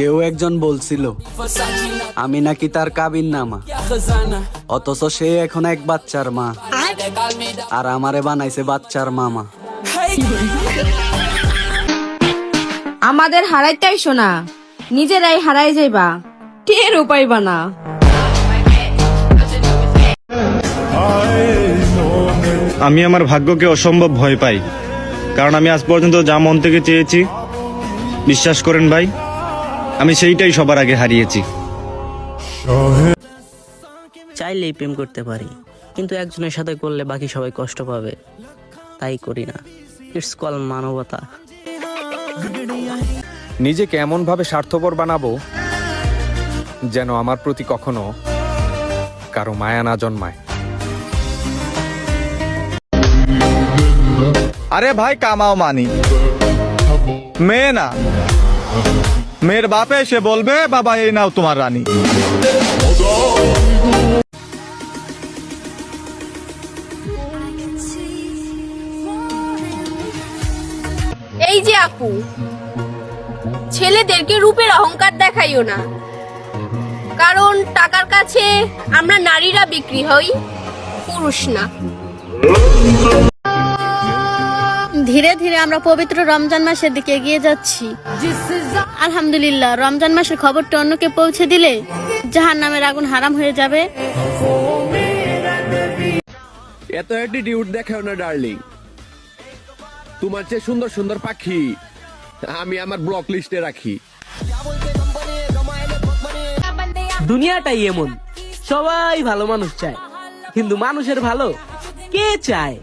কেউ একজন বলছিল আমি নাকি তার কাবিন নামা। অথচ সে এখন এক বাচ্চার মা। আর আমারে বানাইছে বাচ্চার মামা। আমাদের হারাইতেই শোনা নিজেরাই হারাই যাইবা টেরও পাইবা না আমি আমার ভাগ্যকে অসম্ভব ভয় পাই কারণ আমি আজ পর্যন্ত যা মন থেকে চেয়েছি বিশ্বাস করেন ভাই আমি সেইটাই সবার আগে হারিয়েছি। চাইলেই প্রেম করতে পারি কিন্তু একজনের সাথে করলে বাকি সবাই কষ্ট পাবে। তাই করি না। ইটস কল মানবতা। নিজেকে এমনভাবে স্বার্থপর বানাবো যেন আমার প্রতি কখনো কারও মায়া না জন্মায়। আরে ভাই কামাও মানি। মেয়ে না। মেয়ের বাপে এসে বলবে, বাবা, এই নাও তোমার রানী। এই যে আপু, ছেলেদেরকে রূপের অহংকার দেখাইও না। কারণ টাকার কাছে আমরা নারীরা বিক্রি হই, পুরুষ না। ধীরে ধীরে আমরা পবিত্র রমজান মাসের দিকে এগিয়ে যাচ্ছি। আলহামদুলিল্লাহ রমজান মাসের খবরটা অন্যকে পৌঁছে দিলে জাহান নামের আগুন হারাম হয়ে যাবে। এত অ্যাটিটিউড দেখাও না ডার্লিং তোমার চেয়ে সুন্দর সুন্দর পাখি আমি আমার ব্লক লিস্টে রাখি। দুনিয়াটাই এমন। সবাই ভালো মানুষ চায় কিন্তু মানুষের ভালো কে চায়?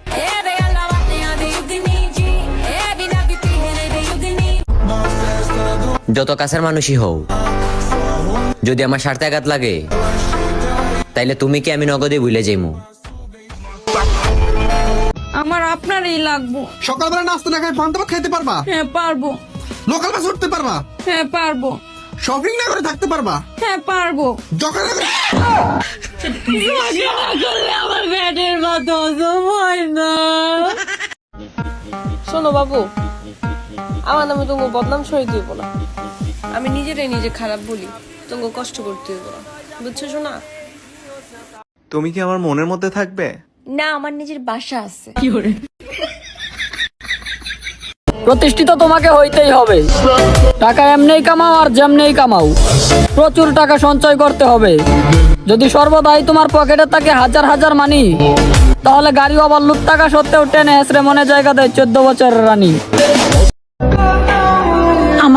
যত কাছের মানুষই হও যদি আমার স্বার্থে আঘাত লাগে তাইলে তুমি কি আমি নগদে ভুলে যাইমু? আমার আপনারই লাগবো। সকালবেলা নাস্তা না খাই পান্তা ভাত খাইতে পারবা? হ্যাঁ পারব। লোকাল বাস উঠতে পারবা? হ্যাঁ পারব। শপিং না করে থাকতে পারবা? হ্যাঁ পারব। দোকান আমার ব্যাটের মতো হয় না শোনো বাবু আমার নামে তোমাকে বদনাম সই দিব না। আমি নিজেরাই নিজে খারাপ বলি তোমাকে কষ্ট করতে হইব না। বুঝছ শোনা তুমি কি আমার মনের মধ্যে থাকবে? না আমার নিজের বাসা আছে। প্রতিষ্ঠিত তোমাকে হইতেই হবে। টাকা এমনিই কামাও আর যেমনিই কামাও। প্রচুর টাকা সঞ্চয় করতে হবে। যদি সর্বদাই তোমার পকেটে থাকে হাজার হাজার মানি তাহলে গাড়ি আবার লুট টাকা সত্ত্বেও টেনে হেসরে মনে জায়গা দেয় চোদ্দ বছরের রানী।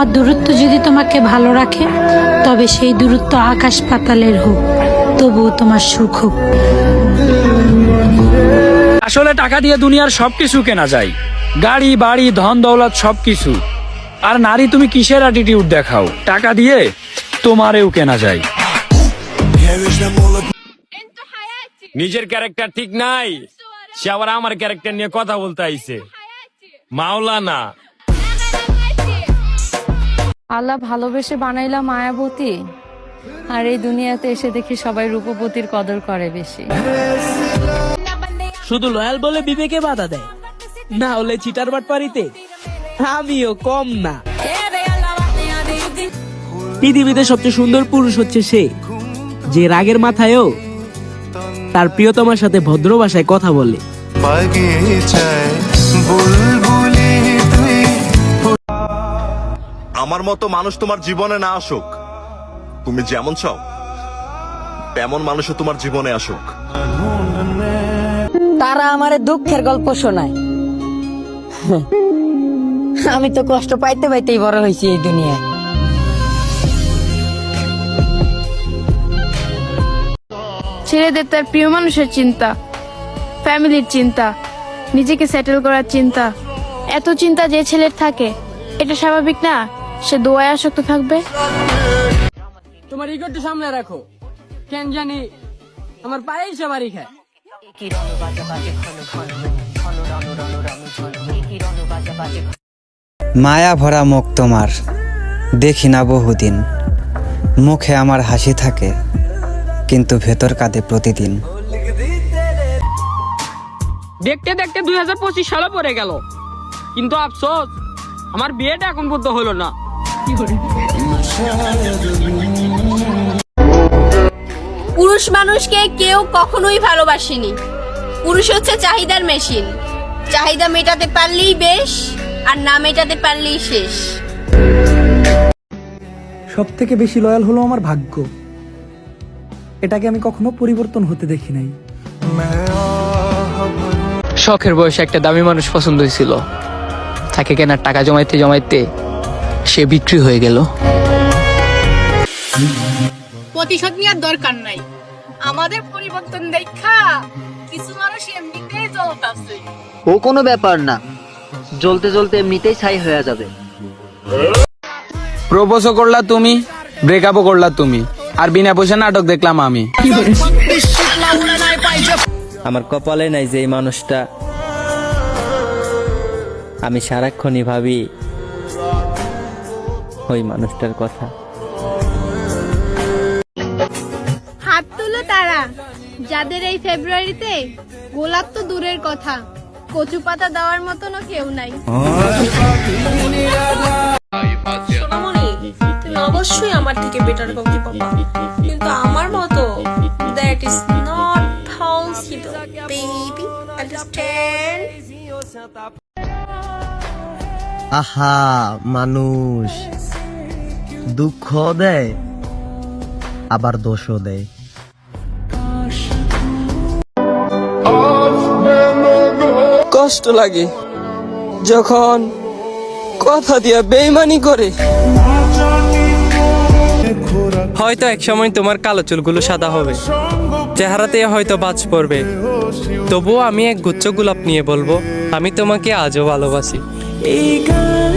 আমার দূরত্ব যদি তোমাকে ভালো রাখে তবে সেই দূরত্ব আকাশ পাতালের হোক তবুও তোমার সুখ হোক। আসলে টাকা দিয়ে দুনিয়ার সবকিছু কেনা যায়। গাড়ি বাড়ি ধন দৌলত সবকিছু। আর নারী তুমি কিসের অ্যাটিটিউড দেখাও? টাকা দিয়ে তোমারেও কেনা যায়। নিজের ক্যারেক্টার ঠিক নাই। সে আবার আমার ক্যারেক্টার নিয়ে কথা বলতে আইছে। মাওলানা। আল্লাহ ভালোবেসে বানাইলা মায়াবতী। আর এই দুনিয়াতে এসে দেখি সবাই রূপবতীর কদর করে বেশি। শুধু লয়াল বলে বিবেকে বাধা দেয় না হলে চিটার বাট পারিতে আমিও কম না। পৃথিবীতে সবচেয়ে সুন্দর পুরুষ হচ্ছে সে যে রাগের মাথায়ও তার প্রিয়তমার সাথে ভদ্র ভাষায় কথা বলে। আমার মতো মানুষ তোমার জীবনে না আসুক। তুমি যেমন চাও তেমন মানুষও তোমার জীবনে আসুক। তারা আমারে দুঃখের গল্প শোনায়। আমি তো কষ্ট পাইতে পাইতেই বড় হয়েছি এই দুনিয়ায়। ছেলেদের তার প্রিয় মানুষের চিন্তা ফ্যামিলির চিন্তা নিজেকে সেটেল করার চিন্তা। এত চিন্তা যে ছেলের থাকে এটা স্বাভাবিক না? সে দোয়ায় আসক্ত থাকবে? তোমার ইগো একটু সামনে রাখো। কেন জানি আমার পায়েই সে বাড়ি খায়। মায়া ভরা মুখ তোমার দেখি না বহুদিন। মুখে আমার হাসি থাকে কিন্তু ভেতর কাঁদে প্রতিদিন। দেখতে দেখতে দুই হাজার পঁচিশ সালে পড়ে গেল। কিন্তু আফসোস আমার বিয়েটা এখন পর্যন্ত হলো না। পুরুষ মানুষকে কেউ কখনোই ভালোবাসেনি। পুরুষ হচ্ছে চাহিদার মেশিন চাহিদা মেটাতে পারলেই বেশ আর না মেটাতে পারলেই শেষ। সব থেকে বেশি লয়াল হলো আমার ভাগ্য। এটাকে আমি কখনো পরিবর্তন হতে দেখি নাই। শখের বয়সে একটা দামি মানুষ পছন্দ হয়েছিল তাকে কেনার টাকা জমাইতে জমাইতে সে বিক্রি হয়ে গেল। প্রতিশোধ নেওয়ার দরকার নাই। আমাদের পরিবর্তন দেখা কিছু মানুষ এমনিতেই জ্বলতাছে ও কোনো ব্যাপার না। জ্বলতে জ্বলতে এমনিতেই ছাই হয়ে যাবে। প্রপোজও করলা তুমি ব্রেকআপও করলা তুমি আর বিনা পয়সা নাটক দেখলাম আমি। আমার কপালে নাই যে এই মানুষটা। আমি সারাক্ষণই ভাবি ওই মানুষটার কথা। হাত তুলো তারা। যাদের এই ফেব্রুয়ারিতে গোলাপ তো দূরের কথা কচু পাতা দেওয়ার মতনও কেউ নাই। অবশ্যই আমার থেকে বেটার কাউকে পাবা। কিন্তু আমার মতো that is not possible baby understand আহা মানুষ। দুঃখ দেয় আবার দোষও দেয়। কষ্ট লাগে যখন কথা দিয়া বেইমানি করে। হয়তো এক সময় তোমার কালো চুলগুলো সাদা হবে। চেহারাতে হয়তো বাজ পড়বে। তবুও আমি এক গুচ্ছ গোলাপ নিয়ে বলব আমি তোমাকে আজও ভালোবাসি। এই গান